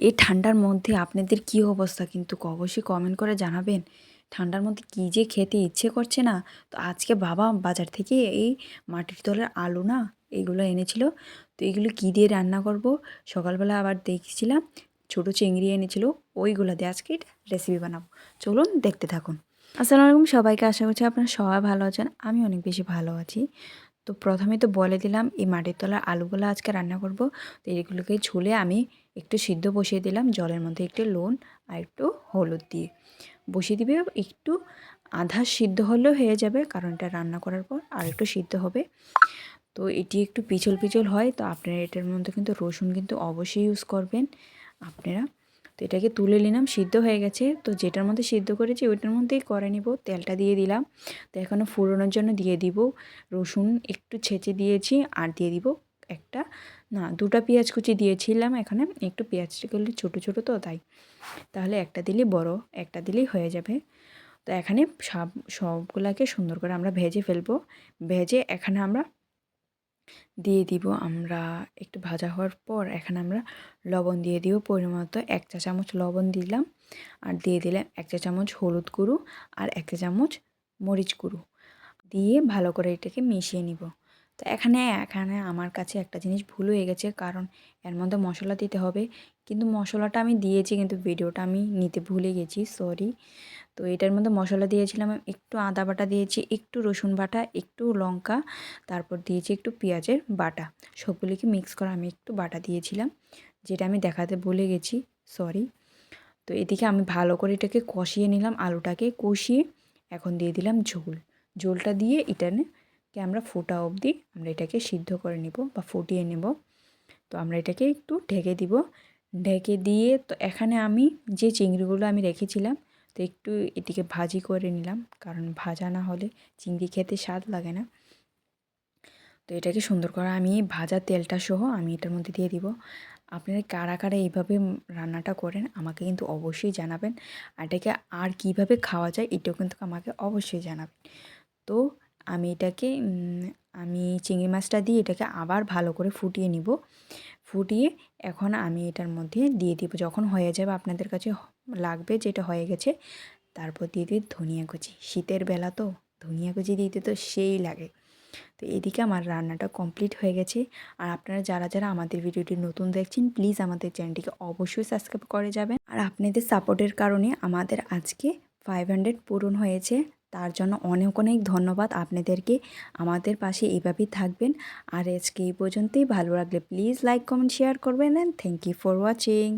এই ঠান্ডার মধ্যে আপনাদের কী অবস্থা কিন্তু অবশ্যই কমেন্ট করে জানাবেন। ঠান্ডার মধ্যে কী যে খেতে ইচ্ছে করছে না। তো আজকে বাবা বাজার থেকে এই মাটির তলের আলু না, এগুলো এনেছিল। তো এগুলো কী দিয়ে রান্না করব? সকালবেলা আবার দেখছিলাম ছোটো চিংড়ি এনেছিল, ওইগুলো দিয়ে আজকে রেসিপি বানাবো। চলুন দেখতে থাকুন। আসসালামু আলাইকুম সবাইকে, আশা করছি আপনারা সবাই ভালো আছেন, আমি অনেক বেশি ভালো আছি। তো প্রথমে তো বলে দিলাম, এই মাটির তলার আলুগুলো আজকে রান্না করব। তো এইগুলোকে ছুলে আমি একটু সিদ্ধ বসিয়ে দিলাম, জলের মধ্যে একটু লবণ আর একটু হলুদ দিয়ে। বসিয়ে দিবে, একটু আধা সিদ্ধ হলেও হয়ে যাবে, কারণ এটা রান্না করার পর আর একটু সিদ্ধ হবে। তো এটি একটু পিছল পিছল হয়, তো আপনারা এটার মধ্যে কিন্তু রসুন কিন্তু অবশ্যই ইউজ করবেন। আপনারা তো এটাকে তুলে নিলাম, সিদ্ধ হয়ে গেছে। তো যেটার মধ্যে সিদ্ধ করেছি ওইটার মধ্যেই করে নিব, তেলটা দিয়ে দিলাম। তো এখনও ফুরোনোর জন্য দিয়ে দিব রসুন, একটু ছেঁচে দিয়েছি আর দিয়ে দিব একটা, না, দুটা পেঁয়াজ কুচি দিয়েছিলাম এখানে, একটু পেঁয়াজটা করলে ছোটো ছোটো তো তাই। তাহলে একটা দিলেই বড়, একটা দিলেই হয়ে যাবে। তো এখানে সব, সবগুলাকে সুন্দর করে আমরা ভেজে ফেলব। ভেজে এখানে আমরা দিয়ে দিব আমরা একটু ভাজা হওয়ার পর এখানে আমরা লবণ দিয়ে দিব পরিমাণত এক চা চামচ লবণ দিলাম আর দিয়ে দিলাম এক চা চামচ হলুদ গুঁড়ো আর এক চা চামচ মরিচ গুঁড়ো দিয়ে ভালো করে এটাকে মিশিয়ে নিব। তো এখানে এখানে আমার কাছে একটা জিনিস ভুল হয়ে গেছে কারণ এর মধ্যে মশলা দিতে হবে। কিন্তু মশলাটা আমি দিয়েছি কিন্তু ভিডিওটা আমি নিতে ভুলে গেছি সরি তো এটার মধ্যে মশলা দিয়েছিলাম, একটু আদা বাটা দিয়েছি, একটু রসুন বাটা, একটু লঙ্কা, তারপর দিয়েছি একটু পেঁয়াজের বাটা। সবগুলিকে মিক্স করে, আমি একটু বাটা দিয়েছিলাম, যেটা আমি দেখাতে ভুলে গেছি সরি তো এদিকে আমি ভালো করে এটাকে কষিয়ে নিলাম, আলুটাকে কষিয়ে এখন দিয়ে দিলাম ঝোল। ঝোলটা দিয়ে এটাকে আমরা ফোটা অবধি আমরা এটাকে সিদ্ধ করে নেব বা ফুটিয়ে নেব। তো আমরা এটাকে একটু ঢেকে দিব। ঢেকে দিয়ে তো এখানে আমি যে চিংড়িগুলো আমি রেখেছিলাম তো একটু এটিকে ভাজি করে নিলাম, কারণ ভাজা না হলে চিংড়ি খেতে স্বাদ লাগে না। তো এটাকে সুন্দর করে আমি ভাজা তেলটা সহ আমি এটার মধ্যে দিয়ে দিব। আপনারা কারা কারা এইভাবে রান্নাটা করেন আমাকে কিন্তু অবশ্যই জানাবেন। আর এটাকে আর কীভাবে খাওয়া যায় এটাও কিন্তু আমাকে অবশ্যই জানাবেন। তো আমি এটাকে আমি চিংড়ি মাছটা দিয়ে এটাকে আবার ভালো করে ফুটিয়ে নিব। ফুটিয়ে এখন আমি এটার মধ্যে দিয়ে দিব। যখন হয়ে যাবে আপনাদের কাছে লাগবে যেটা হয়ে গেছে। তারপর দিয়ে দিই ধনিয়া কুচি। শীতের বেলা তো, ধনিয়া কুচি দিতে তো সেই লাগে। তো এদিকে আমার রান্নাটা কমপ্লিট হয়ে গেছে। আর আপনারা যারা যারা আমাদের ভিডিওটি নতুন দেখছেন প্লিজ আমাদের চ্যানেলটিকে অবশ্যই সাবস্ক্রাইব করে যাবেন। আর আপনাদের সাপোর্টের কারণে আমাদের আজকে ফাইভ হান্ড্রেড পূরণ হয়েছে। তার জন্য অনেক অনেক ধন্যবাদ আপনাদেরকে। আমাদের পাশে এইভাবেই থাকবেন। আর আজকে এই পর্যন্তই। ভালো লাগলে প্লিজ লাইক কমেন্ট শেয়ার করবেন। And thank you for watching